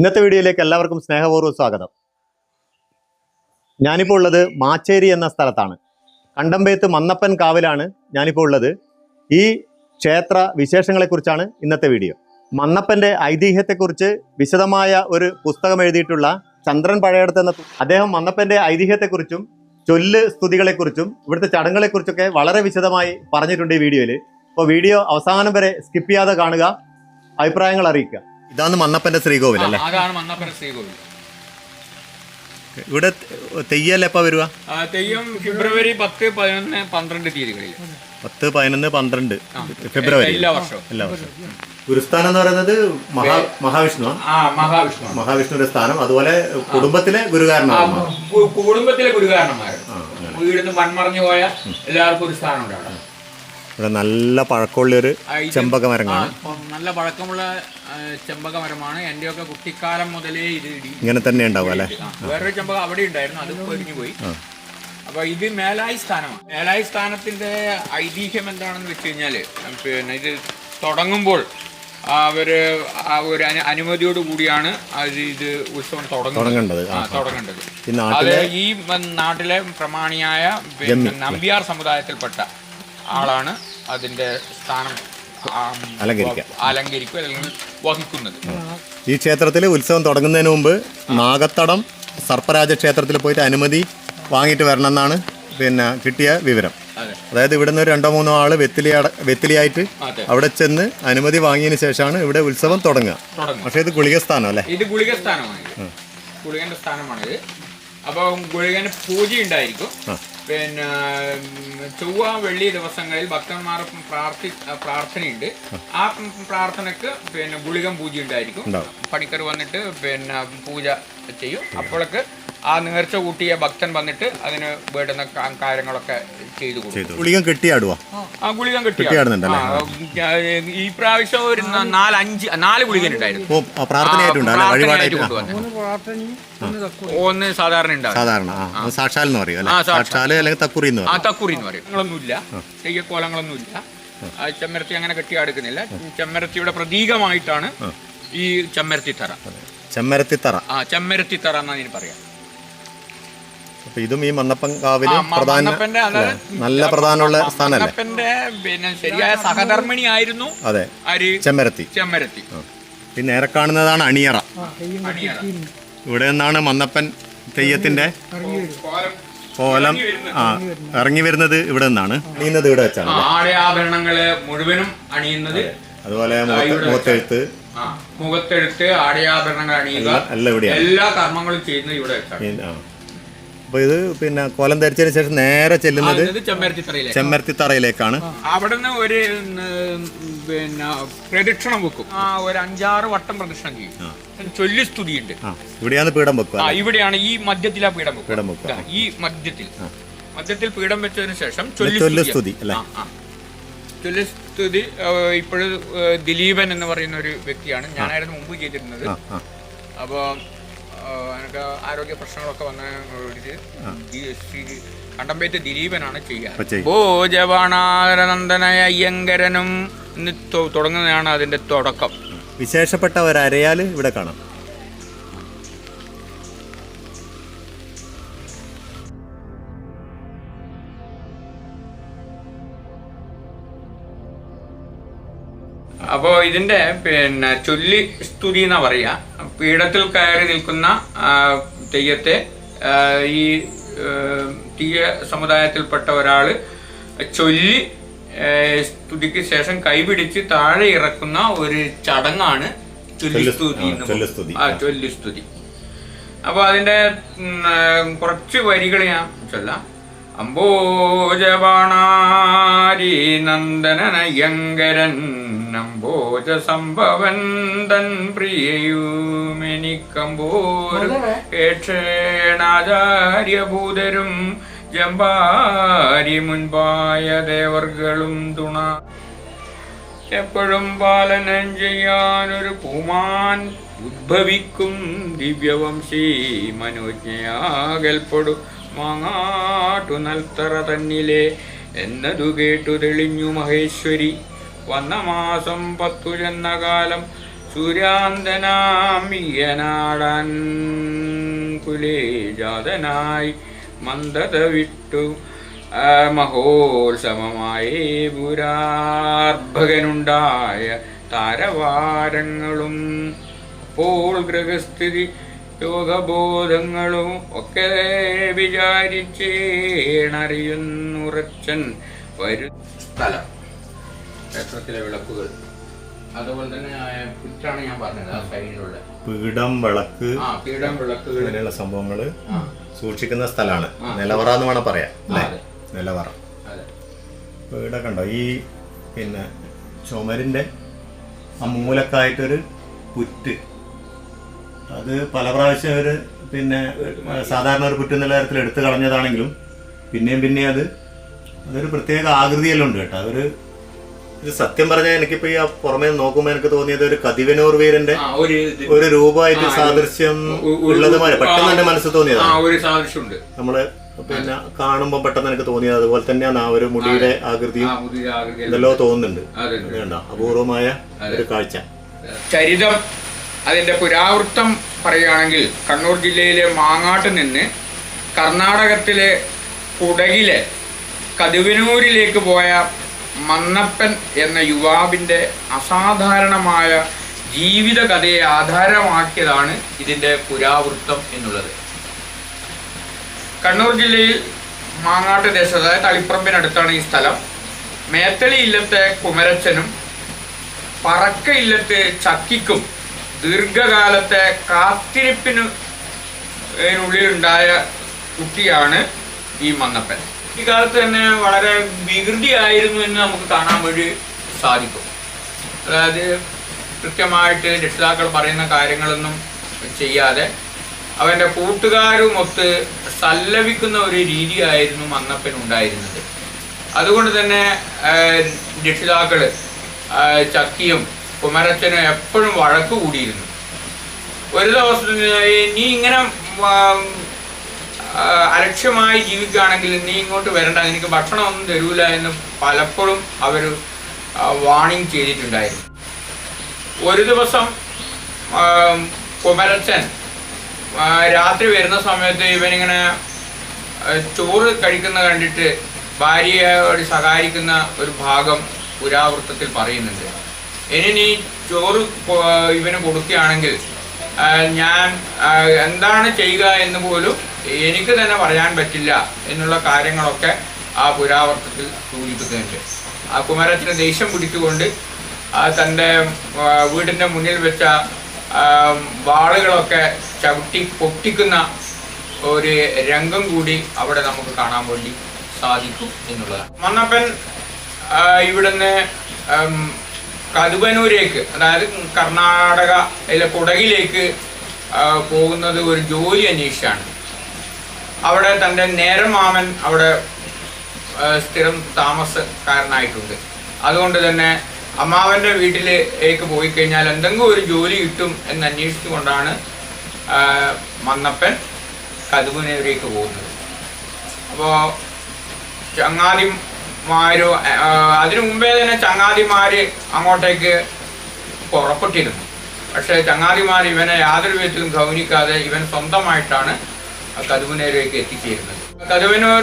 ഇന്നത്തെ വീഡിയോയിലേക്ക് എല്ലാവർക്കും സ്നേഹപൂർവം സ്വാഗതം. ഞാനിപ്പോൾ ഉള്ളത് മാച്ചേരി എന്ന സ്ഥലത്താണ്. കണ്ടമ്പേത്ത് മന്നപ്പൻ കാവിലാണ് ഞാനിപ്പോൾ ഉള്ളത്. ഈ ക്ഷേത്ര വിശേഷങ്ങളെക്കുറിച്ചാണ് ഇന്നത്തെ വീഡിയോ. മന്നപ്പന്റെ ഐതിഹ്യത്തെക്കുറിച്ച് വിശദമായ ഒരു പുസ്തകം എഴുതിയിട്ടുള്ള ചന്ദ്രൻ പഴയടത്ത് എന്ന അദ്ദേഹം മന്നപ്പന്റെ ഐതിഹ്യത്തെക്കുറിച്ചും ചൊല്ല് സ്തുതികളെക്കുറിച്ചും ഇവിടുത്തെ ചടങ്ങുകളെക്കുറിച്ചൊക്കെ വളരെ വിശദമായി പറഞ്ഞിട്ടുണ്ട് ഈ വീഡിയോയിൽ അപ്പോൾ വീഡിയോ അവസാനം വരെ സ്കിപ്പ് ചെയ്യാതെ കാണുക അഭിപ്രായങ്ങൾ അറിയിക്കുക. ഇതാണ് മണ്ണപ്പന്റെ ശ്രീകോവിൽ അല്ലേ അതാണ് മന്നപ്പന ശ്രീകോവിൽ. ഇവിടെ തെയ്യല്ല എപ്പോ വരുക? തെയ്യം ഫെബ്രുവരി പത്ത് പതിനൊന്ന് പന്ത്രണ്ട് തീയതികളിൽ. പത്ത് പതിനൊന്ന് പന്ത്രണ്ട് ഫെബ്രുവരി. എല്ലാ വർഷവും. എല്ലാ വർഷവും. ഗുരുസ്ഥാനം എന്ന് പറയുന്നത് മഹാ മഹാവിഷ്ണു ആ മഹാവിഷ്ണു മഹാവിഷ്ണുവിന്റെ സ്ഥാനം. അതുപോലെ കുടുംബത്തിലെ ഗുരുകാരനാണ്. കുടുംബത്തിലെ ഗുരുകാരന്മാർ വീടിന്ന് മൺമറഞ്ഞു പോയ എല്ലാവർക്കും ഒരു സ്ഥാനം അവിടെ. ഇവിടെ നല്ല പഴക്കമുള്ള ഒരു ആ, ചെമ്പക മരം കാണാം നല്ല പഴക്കമുള്ള ചെമ്പക മരമാണ്. എന്റെയൊക്കെ കുട്ടിക്കാലം മുതലേ ഇത് ഇങ്ങനെ തന്നെ ഉണ്ടാവും അല്ലെ? വേറൊരു ചെമ്പക അവിടെ ഉണ്ടായിരുന്നു അത് പൊരിഞ്ഞു പോയി. അപ്പൊ ഇത് മേലായി സ്ഥാനമാണ്. മേലായി സ്ഥാനത്തിന്റെ ഐതിഹ്യം എന്താണെന്ന് വെച്ച് കഴിഞ്ഞാൽ പിന്നെ ഇത് തുടങ്ങുമ്പോൾ അവർ ഒരു അനുമതിയോട് കൂടിയാണ് അത് ഇത് ഉത്സവം തുടങ്ങുന്നത്. തുടങ്ങേണ്ടത്. തുടങ്ങേണ്ടത്. അത് ഈ നാട്ടിലെ പ്രമാണിയായ നമ്പ്യാർ സമുദായത്തിൽപ്പെട്ട ആളാണ് അതിന്റെ സ്ഥാനം അലങ്കരിക്കുക. അലങ്കരിക്കുക അല്ലെങ്കിൽ വഹിക്കുന്നത്. ഈ ക്ഷേത്രത്തിലെ ഉത്സവം തുടങ്ങുന്നതിന് മുമ്പ് നാഗത്തടം സർപ്പരാജ ക്ഷേത്രത്തിൽ പോയിട്ട് അനുമതി വാങ്ങിയിട്ട് വരണം എന്നാണ് പിന്നെ കിട്ടിയ വിവരം. അതായത് ഇവിടെ നിന്ന് രണ്ടോ മൂന്നോ ആൾ വെത്തിലി വെത്തിലിയായിട്ട് അവിടെ ചെന്ന് അനുമതി വാങ്ങിയതിന് ശേഷമാണ് ഇവിടെ ഉത്സവം തുടങ്ങുക. തുടങ്ങും പക്ഷേ ഇത് ഗുളിക സ്ഥാനം അല്ലേ? ഇത് ഗുളിക സ്ഥാനമാണ് ഗുളികന്റെ സ്ഥാനമാണിത്. അപ്പൊ ഗുളികന് പൂജ ഉണ്ടായിരിക്കും പിന്നെ ചൊവ്വ വെള്ളി ദിവസങ്ങളിൽ ഭക്തന്മാർ പ്രാർത്ഥി പ്രാർത്ഥനയുണ്ട്. ആ. പ്രാർത്ഥനക്ക് പിന്നെ ഗുളികം പൂജ ഉണ്ടായിരിക്കും പണിക്കർ വന്നിട്ട് പിന്നെ പൂജ ചെയ്യും. അപ്പോഴൊക്കെ ആ നേർച്ച കൂട്ടിയ ഭക്തൻ വന്നിട്ട് അതിന് വേണ്ടുന്ന കാര്യങ്ങളൊക്കെ ചെയ്തു കൊടുക്കും ഗുളികം കെട്ടിയാടുവാ? ആ ഗുളികം കിട്ടിയ കെട്ടിയാടുന്നുണ്ടല്ലേ? ഈ പ്രാവശ്യം ഒരു നാലഞ്ച് നാല് അഞ്ച് നാല് ഗുളികൻ ഉണ്ടായിരുന്നു. ഓ ആ, പ്രാർത്ഥനയായിട്ടുണ്ട് അല്ലെ വഴിപാടായിട്ട് ആ, ഒന്ന് സാധാരണ ഉണ്ടാവും സാക്ഷാൽ എന്ന് പറയും സാക്ഷാൽ. അല്ലെങ്കിൽ തക്കുറി എന്ന് ആ പറയും. തക്കുറി എന്ന് പറയും. നിങ്ങളൊന്നുമില്ല. തെയ്യക്കോലങ്ങളൊന്നുമില്ല ആ. ചെമ്മരത്തി അങ്ങനെ കെട്ടിയാടുക്കുന്നില്ല. ചെമ്മരത്തിയുടെ പ്രതീകമായിട്ടാണ് ഈ ചെമ്മരത്തി തറ ചെമ്മരത്തി തറ ആ ചെമ്മരത്തി തറ എന്നാണ് പറയാം. അപ്പൊ ഇതും ഈ മന്നപ്പൻ കാവിൽ പ്രധാന? നല്ല പ്രധാനമുള്ള സ്ഥാനമല്ലേ പിന്നെ ശരിയായ സഹധർമ്മിണി ആയിരുന്നു അതെ. ചെമ്മരത്തി. ചെമ്മരത്തി. ഈ നേരെ കാണുന്നതാണ് അണിയറ. ഇവിടെ നിന്നാണ് മന്നപ്പൻ തെയ്യത്തിന്റെ കോലം ആ ഇറങ്ങി വരുന്നത് ഇവിടെ നിന്നാണ്. അണിയുന്നത് ഇവിടെ വെച്ചാണ് ആടയാഭരണങ്ങൾ മുഴുവനും അണിയുന്നത്. അതുപോലെ മുഖത്തെഴുത്ത്. മുഖത്തെഴുത്ത് ആടയാഭരണങ്ങൾ അണിയുക. എല്ലാ കർമ്മങ്ങളും ചെയ്യുന്നത് ഇവിടെ വെച്ചാണ്. അപ്പൊ ഇത് പിന്നെ കോലം ധരിച്ചതിന് ശേഷം നേരെ ചെല്ലുന്നത് ചെമ്മരത്തി തറയിലേക്കാണ്. ചെമ്മരത്തിത്തറയിലേക്കാണ് അവിടുന്ന് ഒരു പിന്നെ പ്രദക്ഷിണം വെക്കും. ആ ഒരു അഞ്ചാറ് വട്ടം പ്രദക്ഷിണം ചെയ്യും. ചൊല്ലി സ്തുതിയുണ്ട്. ഉണ്ട് ഇവിടെയാണ് പീഠം വെക്കുക ആ ഇവിടെയാണ് ഈ മധ്യത്തിലാ പീഠം പീഠം വെക്കുക. ഈ മധ്യത്തിൽ. മധ്യത്തിൽ പീഠം വെച്ചതിന് ശേഷം ചൊല്ലു ചൊല്ലി സ്തുതി അല്ലേ? ചൊല്ലിസ്തുതി ഇപ്പോഴും ദിലീപൻ എന്ന് പറയുന്ന ഒരു വ്യക്തിയാണ്. ഞാനായിരുന്നു മുമ്പ് ചെയ്തിരുന്നത്. അപ്പോൾ എനിക്ക് ആരോഗ്യ പ്രശ്നങ്ങളൊക്കെ വന്ന കണ്ടമ്പേറ്റ് ദിലീപനാണ് ചെയ്യുക. ഭോജവാണാനന്ദനായ അയ്യങ്കരനും തുടങ്ങുന്നതാണ് അതിന്റെ തുടക്കം. വിശേഷപ്പെട്ട ഇവിടെ കാണാം. ഇതിന്റെ പിന്നെ ചൊല്ലി സ്തുതി എന്നാ പറയാ. പീഠത്തിൽ കയറി നിൽക്കുന്ന തെയ്യത്തെ ഈ തീയ സമുദായത്തിൽപ്പെട്ട ഒരാൾ ചൊല്ലി സ്തുതിക്ക് ശേഷം കൈപിടിച്ച് താഴെ ഇറക്കുന്ന ഒരു ചടങ്ങാണ് ചൊല്ലുസ്തുതി. ആ ചൊല്ലിസ്തുതി അപ്പൊ അതിന്റെ കുറച്ച് വരികൾ ഞാൻ ചൊല്ലാം. അംബോജവാണാരി നന്ദനനയങ്കരൻ അംബോജ സംഭവൻ തൻ പ്രിയയുമെനിക്കമ്പോർ ഏക്ഷേണാചാര്യഭൂതരും ജമ്പാരി മുൻപായ ദേവർകളും തുണ. എപ്പോഴും പാലനം ചെയ്യാനൊരു പൂമാൻ ഉദ്ഭവിക്കും ദിവ്യവംശീ മനോജ്ഞയാകൽപ്പെടു. മാങ്ങാട്ടു നൽത്തറ തന്നിലെ എന്നതു കേട്ടു തെളിഞ്ഞു മഹേശ്വരി. വന്ന മാസം പത്തു ചെന്ന കാലം സൂര്യാന്തനാമിയനാടാൻ കുലേജാതനായി മന്ദത വിട്ടു. മഹോത്സവമായ പുരാർഭകനുണ്ടായ താരവാരങ്ങളും പോൾ ഗൃഹസ്ഥിതി യോഗബോധങ്ങളും ഒക്കെ വിചാരിച്ചേണറിയുന്നുറച്ചൻ വരു സ്ഥലം. ക്ഷേത്രത്തിലെ വിളക്കുകൾ. അതുപോലെ തന്നെ ആ പുറ്റാണ് ഞാൻ പറഞ്ഞത് ആ സൈഡിലുള്ള. പീഠം വിളക്ക് ആ പീഠം വിളക്കുകൾ. അങ്ങനെയുള്ള സംഭവങ്ങൾ സൂക്ഷിക്കുന്ന സ്ഥലമാണ്. നിലവറ എന്ന് വേണം പറയാം അല്ലേ? നിലവറ. അതെ. അപ്പോൾ കണ്ടോ? ഈ പിന്നെ ചുമരിന്റെ ആ മൂലക്കായിട്ടൊരു പുറ്റ്. അത് പല പ്രാവശ്യം അവർ പിന്നെ സാധാരണ ഒരു പുറ്റ് നിലവാരത്തിൽ തരത്തിൽ എടുത്തു കളഞ്ഞതാണെങ്കിലും പിന്നെയും പിന്നെയും അത് അതൊരു പ്രത്യേക ആകൃതിയെല്ലാം ഉണ്ട് കേട്ടോ. ഇത് സത്യം പറഞ്ഞാൽ എനിക്കിപ്പോ ഈ ആ പുറമേ നോക്കുമ്പോൾ എനിക്ക് തോന്നിയത് ഒരു കതിവനൂർ വീരന്റെ ഒരു ഒരു രൂപമായിട്ട് സാദൃശ്യം ഒരു- ഒരു- ഉള്ളതുമായി പെട്ടെന്ന് എന്റെ മനസ്സിൽ തോന്നിയതാണ് ഒരു സാദൃശ്യമുണ്ട്. നമ്മൾ പിന്നെ കാണുമ്പോൾ പെട്ടെന്ന് എനിക്ക് തോന്നിയത് അതുപോലെ തന്നെയാണ് ആ ഒരു മുടിയുടെ ആകൃതിയും ഇതെല്ലോ തോന്നുന്നുണ്ട്. അപൂർവമായ ഒരു കാഴ്ച. ചരിതം. അതിന്റെ പുരാവൃത്തം പറയുകയാണെങ്കിൽ കണ്ണൂർ ജില്ലയിലെ മാങ്ങാട്ട് നിന്ന് കർണാടകത്തിലെ കുടകിലെ കതുവനൂരിലേക്ക് പോയ മന്നപ്പൻ എന്ന യുവാവിന്റെ അസാധാരണമായ ജീവിത കഥയെ ആധാരമാക്കിയതാണ് ഇതിന്റെ പുരാവൃത്തം എന്നുള്ളത്. കണ്ണൂർ ജില്ലയിൽ മാങ്ങാട്ട് ദേശത്ത് തളിപ്പറമ്പിനടുത്താണ് ഈ സ്ഥലം. മേത്തളി ഇല്ലത്തെ കുമരച്ചനും പറക്ക ഇല്ലത്തെ ചക്കിക്കും ദീർഘകാലത്തെ കാത്തിരിപ്പിന് ഉള്ളിലുണ്ടായ കുട്ടിയാണ് ഈ മന്നപ്പൻ. ഈ കാലത്ത് തന്നെ വളരെ വികൃതിയായിരുന്നു എന്ന് നമുക്ക് കാണാൻ വേണ്ടി സാധിക്കും. അതായത് കൃത്യമായിട്ട് രക്ഷിതാക്കൾ പറയുന്ന കാര്യങ്ങളൊന്നും ചെയ്യാതെ അവന്റെ കൂട്ടുകാരുമൊത്ത് സല്ലപിക്കുന്ന ഒരു രീതിയായിരുന്നു മന്നപ്പൻ ഉണ്ടായിരുന്നത്. അതുകൊണ്ട് തന്നെ രക്ഷിതാക്കൾ ചക്കിയും കുമരച്ചനും എപ്പോഴും വഴക്ക് കൂടിയിരുന്നു. ഒരു ദിവസം നീ ഇങ്ങനെ അലക്ഷ്യമായി ജീവിക്കുകയാണെങ്കിൽ നീ ഇങ്ങോട്ട് വരണ്ട എനിക്ക് ഭക്ഷണമൊന്നും തരൂല എന്ന് പലപ്പോഴും അവർ വാണിംഗ് ചെയ്തിട്ടുണ്ടായിരുന്നു. ഒരു ദിവസം കുമരച്ചൻ രാത്രി വരുന്ന സമയത്ത് ഇവനിങ്ങനെ ചോറ് കഴിക്കുന്ന കണ്ടിട്ട് ഭാര്യയോട് സഹായിക്കുന്ന ഒരു ഭാഗം പുരാവൃത്തത്തിൽ പറയുന്നുണ്ട്. ഇനി നീ ചോറ് ഇവന് കൊടുക്കുകയാണെങ്കിൽ ഞാൻ എന്താണ് ചെയ്യുക എന്ന് പോലും എനിക്ക് തന്നെ പറയാൻ പറ്റില്ല എന്നുള്ള കാര്യങ്ങളൊക്കെ ആ പുരാവർത്തത്തിൽ സൂചിപ്പിക്കുന്നുണ്ട്. ആ കുമാരത്തിന് ദേഷ്യം പിടിച്ചുകൊണ്ട് തന്റെ വീടിന്റെ മുന്നിൽ വെച്ച വാളുകളൊക്കെ ചവിട്ടി പൊട്ടിക്കുന്ന ഒരു രംഗം കൂടി അവിടെ നമുക്ക് കാണാൻ വേണ്ടി സാധിക്കും എന്നുള്ളതാണ്. മന്നപ്പൻ ഇവിടുന്ന് ഉം, കതുവനൂരേക്ക് അതായത് കർണാടക അതിലെ കുടകിലേക്ക് പോകുന്നത് ഒരു ജോലി അന്വേഷിച്ചാണ്. അവിടെ തന്റെ നേരം മാമൻ അവിടെ സ്ഥിരം താമസക്കാരനായിട്ടുണ്ട്. അതുകൊണ്ട് തന്നെ അമ്മാവന്റെ വീട്ടിലേക്ക് പോയി കഴിഞ്ഞാൽ എന്തെങ്കിലും ഒരു ജോലി കിട്ടും എന്ന് അന്വേഷിച്ചുകൊണ്ടാണ് മന്നപ്പൻ കതുവനൂരേക്ക് പോകുന്നത്. അപ്പോൾ ചങ്ങാതിമാരോ ആ, അതിനു മുമ്പേ തന്നെ ചങ്ങാതിമാര് അങ്ങോട്ടേക്ക് പുറപ്പെട്ടിരുന്നു. പക്ഷേ ചങ്ങാതിമാർ ഇവനെ യാതൊരു വിധത്തിലും ഗൗനിക്കാതെ ഇവൻ സ്വന്തമായിട്ടാണ് കതുവിനേരേക്ക് എത്തിച്ചേരുന്നത്. കതുവനൂർ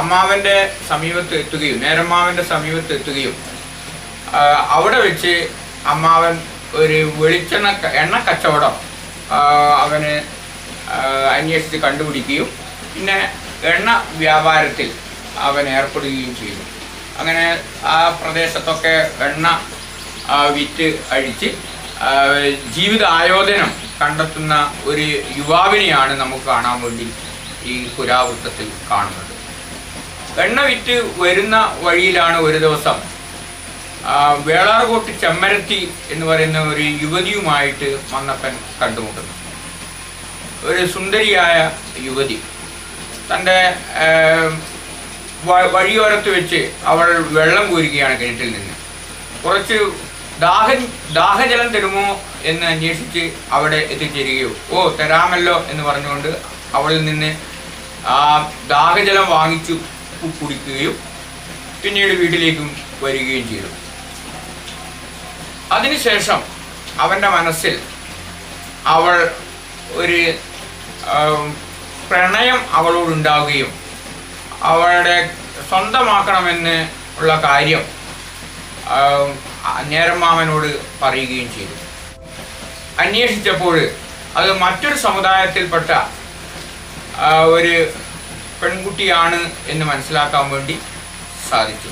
അമ്മാവന്റെ സമീപത്ത് എത്തുകയും നേരമ്മാവന്റെ സമീപത്ത് എത്തുകയും അവിടെ വെച്ച് അമ്മാവൻ ഒരു വെളിച്ചെണ്ണ എണ്ണ കച്ചവടം അവന് അന്വേഷിച്ച് കണ്ടുപിടിക്കുകയും പിന്നെ എണ്ണ വ്യാപാരത്തിൽ അവൻ ഏർപ്പെടുകയും ചെയ്തു. അങ്ങനെ ആ പ്രദേശത്തൊക്കെ എണ്ണ വിറ്റ് അഴിച്ച് ജീവിത ആയോധനം കണ്ടെത്തുന്ന ഒരു യുവാവിനെയാണ് നമുക്ക് കാണാൻ വേണ്ടി ഈ പുരാവൃത്തത്തിൽ കാണുന്നത്. എണ്ണ വിറ്റ് വരുന്ന വഴിയിലാണ് ഒരു ദിവസം വേളാർകോട്ട് ചെമ്മരത്തി എന്ന് പറയുന്ന ഒരു യുവതിയുമായിട്ട് മന്നപ്പൻ കണ്ടുമുട്ടുന്നു. ഒരു സുന്ദരിയായ യുവതി. തന്റെ വഴിയോരത്ത് വെച്ച് അവൾ വെള്ളം കോരുകയാണ് കിണറ്റിൽ നിന്ന്. കുറച്ച് ദാഹ ദാഹജലം തരുമോ എന്ന് അന്വേഷിച്ച് അവിടെ എത്തിച്ചേരുകയോ ഓ തരാമല്ലോ എന്ന് പറഞ്ഞുകൊണ്ട് അവളിൽ നിന്ന് ആ ദാഹജലം വാങ്ങിച്ചു കുടിക്കുകയും പിന്നീട് വീട്ടിലേക്കും വരികയും ചെയ്തു. അതിനുശേഷം അവന്റെ മനസ്സിൽ അവൾ ഒരു പ്രണയം അവളോടുണ്ടാവുകയും അവളുടെ സ്വന്തമാക്കണമെന്ന് ഉള്ള കാര്യം നേരമാമനോട് പറയുകയും ചെയ്തു. അന്വേഷിച്ചപ്പോൾ അത് മറ്റൊരു സമുദായത്തിൽപ്പെട്ട ഒരു പെൺകുട്ടിയാണ് എന്ന് മനസ്സിലാക്കാൻ വേണ്ടി സാധിച്ചു.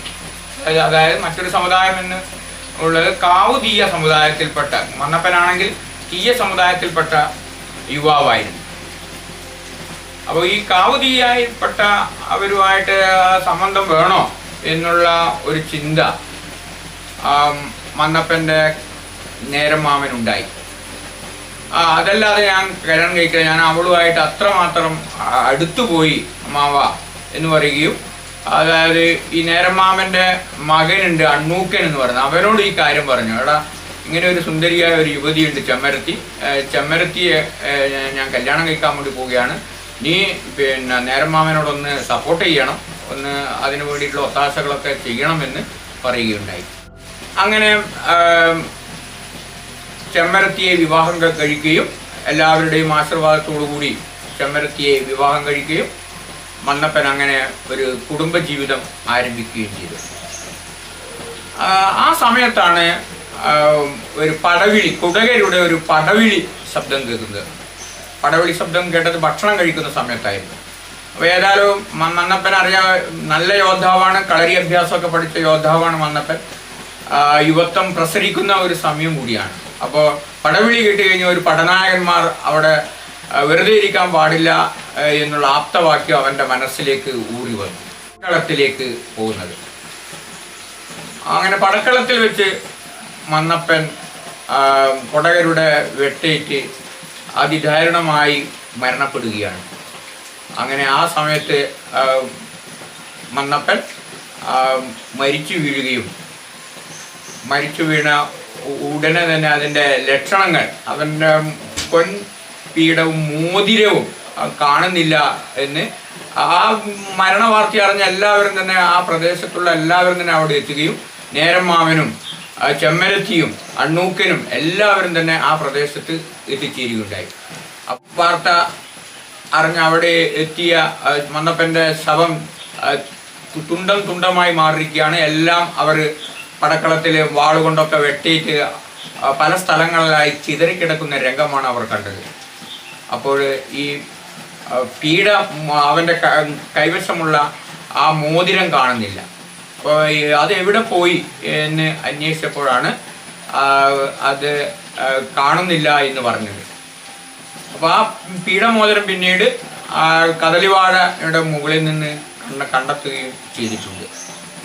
അതായത് മറ്റൊരു സമുദായം എന്ന് ഉള്ളത് കാവു തീയ സമുദായത്തിൽപ്പെട്ട മണ്ണപ്പനാണെങ്കിൽ തീയ സമുദായത്തിൽപ്പെട്ട യുവാവായിരുന്നു. അപ്പോൾ ഈ കാവുതിയായിപ്പെട്ട അവരുമായിട്ട് സംബന്ധം വേണോ എന്നുള്ള ഒരു ചിന്ത മന്നപ്പന്റെ നേരം മാമനുണ്ടായി ആ, അതല്ലാതെ ഞാൻ കല്യാണം കഴിക്കുക ഞാൻ അവളുമായിട്ട് അത്രമാത്രം അടുത്തുപോയി മാവ എന്ന് പറയുകയും അതായത് ഈ നേരമാമന്റെ മകനുണ്ട് അണ്ണൂക്കൻ എന്ന് പറയുന്നത്. അവനോട് ഈ കാര്യം പറഞ്ഞു. എടാ ഇങ്ങനെ ഒരു സുന്ദരിയായ ഒരു യുവതിയുണ്ട് ചെമ്മരത്തി. ചെമ്മരത്തിയെ ഞാൻ കല്യാണം കഴിക്കാൻ വേണ്ടി പോവുകയാണ്. നീ പിന്നെ നേരമാമനോടൊന്ന് സപ്പോർട്ട് ചെയ്യണം. ഒന്ന് അതിനു വേണ്ടിയിട്ടുള്ള ഒത്താശകളൊക്കെ ചെയ്യണമെന്ന് പറയുകയുണ്ടായി. അങ്ങനെ ചെമ്മരത്തിയെ വിവാഹം കഴിക്കുകയും എല്ലാവരുടെയും കൂടി ചെമ്മരത്തിയെ വിവാഹം കഴിക്കുകയും മന്നപ്പൻ അങ്ങനെ ഒരു കുടുംബജീവിതം ആരംഭിക്കുകയും ചെയ്തു. ആ സമയത്താണ് ഒരു പടവിളി കുടകരുടെ ഒരു പടവിളി ശബ്ദം കേൾക്കുന്നത്. പടവിളി ശബ്ദം കേട്ടത് ഭക്ഷണം കഴിക്കുന്ന സമയത്തായിരുന്നു. അപ്പോൾ ഏതായാലും മന്നപ്പൻ അറിയാ നല്ല യോദ്ധാവാണ് കളരി അഭ്യാസമൊക്കെ പഠിച്ച യോദ്ധാവാണ് മന്നപ്പൻ. യുവത്വം പ്രസരിക്കുന്ന ഒരു സമയം കൂടിയാണ്. അപ്പോൾ പടവിളി കിട്ടി കഴിഞ്ഞ ഒരു പടനായകന്മാർ അവിടെ വെറുതെ ഇരിക്കാൻ പാടില്ല എന്നുള്ള ആപ്തവാക്യം അവന്റെ മനസ്സിലേക്ക് ഊറി വന്നു. പടക്കളത്തിലേക്ക് പോകുന്നത്. അങ്ങനെ പടക്കളത്തിൽ വെച്ച് മന്നപ്പൻ കൊടകരുടെ വെട്ടേറ്റ് അതിദാരുണമായി മരണപ്പെടുകയാണ്. അങ്ങനെ ആ സമയത്ത് മന്നപ്പൻ മരിച്ചു വീഴുകയും മരിച്ചു വീണ ഉടനെ തന്നെ അതിന്റെ ലക്ഷണങ്ങൾ അവന്റെ പൊൻ പീഠവും മോതിരവും കാണുന്നില്ല എന്ന് ആ മരണവാർത്ത അറിഞ്ഞ എല്ലാവരും തന്നെ ആ പ്രദേശത്തുള്ള എല്ലാവരും തന്നെ അവിടെ എത്തുകയും നേരം മാമനും ചെമ്മരത്തിയും അണ്ണൂക്കനും എല്ലാവരും തന്നെ ആ പ്രദേശത്ത് എത്തിച്ചേരുകയുണ്ടായി. വാർത്ത അറിഞ്ഞ് അവിടെ എത്തിയ മന്നപ്പന്റെ ശവം തുണ്ടം തുണ്ടമായി മാറിയിരിക്കുകയാണ്. എല്ലാം അവർ പടക്കളത്തിൽ വാളുകൊണ്ടൊക്കെ വെട്ടിയിട്ട് പല സ്ഥലങ്ങളിലായി ചിതറിക്കിടക്കുന്ന രംഗമാണ് അവർ കണ്ടത്. അപ്പോൾ ഈ പീഡ അവന്റെ കൈവശമുള്ള ആ മോതിരം കാണുന്നില്ല. അത് എവിടെ പോയി എന്ന് അന്വേഷിച്ചപ്പോഴാണ് അത് കാണുന്നില്ല എന്ന് പറഞ്ഞത്. അപ്പോൾ ആ പീഠമോതിരം പിന്നീട് ആ കദളിവാഴയുടെ മുകളിൽ നിന്ന് കണ്ട കണ്ടെത്തുകയും ചെയ്തിട്ടുണ്ട്.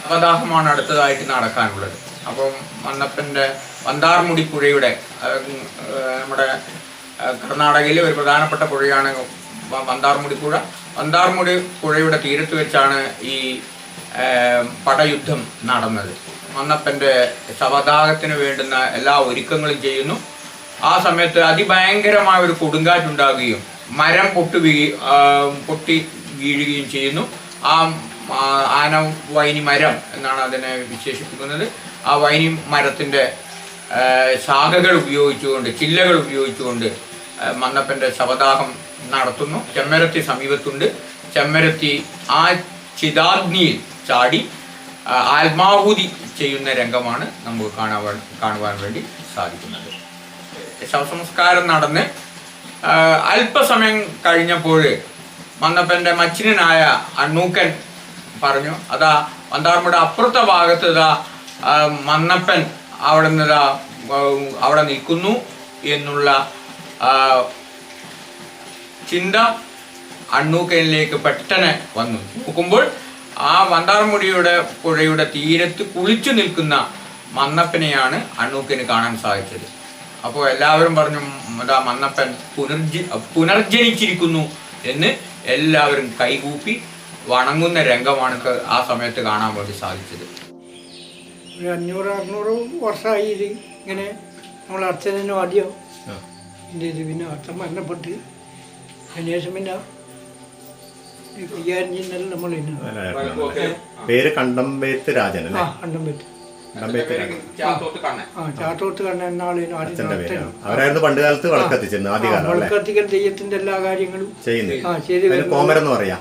അവദാഹമാണ് അടുത്തതായിട്ട് നടക്കാനുള്ളത്. അപ്പം മന്നപ്പന്റെ വന്താർമുടി പുഴയുടെ നമ്മുടെ കർണാടകയിലെ ഒരു പ്രധാനപ്പെട്ട പുഴയാണ് വന്താർമുടി പുഴ. വന്താർമുടി പുഴയുടെ തീരത്ത് വെച്ചാണ് ഈ പടയുദ്ധം നടന്നത്. മന്നപ്പന്റെ ശവദാഹത്തിന് വേണ്ടുന്ന എല്ലാ ഒരുക്കങ്ങളും ചെയ്യുന്നു. ആ സമയത്ത് അതിഭയങ്കരമായ ഒരു കൊടുങ്കാറ്റുണ്ടാകുകയും മരം പൊട്ടി വീ പൊട്ടി വീഴുകയും ചെയ്യുന്നു. ആ ആന വൈനി മരം എന്നാണ് അതിനെ വിശേഷിപ്പിക്കുന്നത്. ആ വൈനി മരത്തിന്റെ ശാഖകൾ ഉപയോഗിച്ചുകൊണ്ട് ചില്ലകൾ ഉപയോഗിച്ചുകൊണ്ട് മന്നപ്പന്റെ ശവദാഹം നടത്തുന്നു. ചെമ്മരത്തി സമീപത്തുണ്ട്. ചെമ്മരത്തി ആ ചിതാഗ്നിയിൽ ചാടി ആത്മാഹൂതി ചെയ്യുന്ന രംഗമാണ് നമുക്ക് കാണാൻ കാണുവാൻ വേണ്ടി സാധിക്കുന്നത്. ശവസംസ്കാരം നടന്ന് അല്പസമയം കഴിഞ്ഞപ്പോൾ മന്നപ്പന്റെ മച്ചിനായ അണ്ണൂക്കൻ പറഞ്ഞു അതാ മന്ദാർമുടെ അപ്പുറത്തെ ഭാഗത്ത് ഇതാ മന്നപ്പൻ അവിടെ നിന്നതാ അവിടെ നിൽക്കുന്നു എന്നുള്ള ചിന്ത അണ്ണൂക്കനിലേക്ക് പെട്ടെന്ന് വന്നു. നോക്കുമ്പോൾ ആ വണ്ടാർമുടിയുടെ പുഴയുടെ തീരത്ത് കുളിച്ചു നിൽക്കുന്ന മന്നപ്പനെയാണ് അണ്ണൂക്കിന് കാണാൻ സാധിച്ചത്. അപ്പോൾ എല്ലാവരും പറഞ്ഞു എന്താ മന്നപ്പൻ പുനർജി പുനർജനിച്ചിരിക്കുന്നു എന്ന് എല്ലാവരും കൈകൂപ്പി വണങ്ങുന്ന രംഗമാണ് ആ സമയത്ത് കാണാൻ വേണ്ടി സാധിച്ചത്. ഒരു അഞ്ഞൂറ് അറുന്നൂറ് വർഷമായി ഇത് ഇങ്ങനെ നമ്മൾ അച്ഛനും ആദ്യം എന്റെ ഇത് പിന്നെ അച്ഛൻ മരണപ്പെട്ട്. അതിനുശേഷം പിന്നെ പേര് കണ്ടമ്പേത്ത് രാജൻ അല്ലേ? കണ്ടം പറ്റും കണ്ടമ്പേത്ത് പേര് ചാത്തോത്ത് കണ്ണൻ. അവരായിരുന്നു പണ്ട് കാലത്ത് വളക്കത്തിച്ചിരുന്നു ആദ്യകാലം അല്ലേ? തെയ്യത്തിന്റെ എല്ലാ കാര്യങ്ങളും ചെയ്യുന്നു കോമരെന്ന് പറയാ.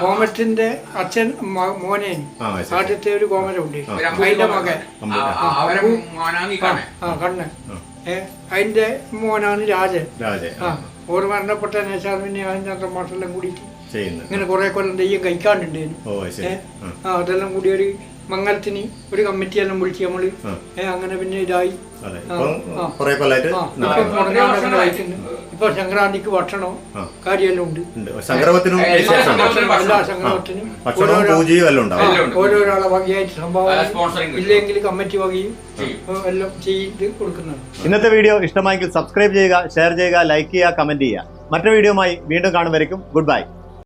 കോമത്തിന്റെ അച്ഛൻ മോനെ. ആദ്യത്തെ ഒരു കോമരമുണ്ട്. ഉണ്ട് അതിന്റെ മകൻ. ആ, കണ്ണൻ. ഏ അതിന്റെ മോനാണ് രാജൻ. രാജൻ ആ. ഓർ മരണപ്പെട്ട ഞാൻ ചന്ദ്രമാഷെല്ലാം കൂടിയിട്ട് ഇങ്ങനെ കുറെ കൊല്ലം തെയ്യം കഴിക്കാണ്ടുണ്ടായിരുന്നു ഓ ശരി. ഏ? ആ. അതെല്ലാം കൂടി ഒരു മംഗലത്തിന് ഒരു കമ്മിറ്റി എല്ലാം വിളിച്ച് നമ്മൾ അങ്ങനെ പിന്നെ ഇതായി. അതെ. ഇപ്പം സംക്രാന്തിക്ക് ഭക്ഷണവും. കാര്യമെല്ലാം ഉണ്ട്. സംക്രമത്തിനും എല്ലാ. ഓരോരാളെ വകയായിട്ട് സംഭാവന. ഇല്ലെങ്കിൽ കമ്മിറ്റി വകയും എല്ലാം ചെയ്ത് കൊടുക്കുന്നുണ്ട്. ഇന്നത്തെ വീഡിയോ ഇഷ്ടമായെങ്കിൽ സബ്സ്ക്രൈബ് ചെയ്യുക ഷെയർ ചെയ്യുക ലൈക്ക് ചെയ്യുക കമന്റ് ചെയ്യുക. മറ്റൊരു വീഡിയോയുമായി വീണ്ടും കാണുമായിരിക്കും ഗുഡ് ബൈ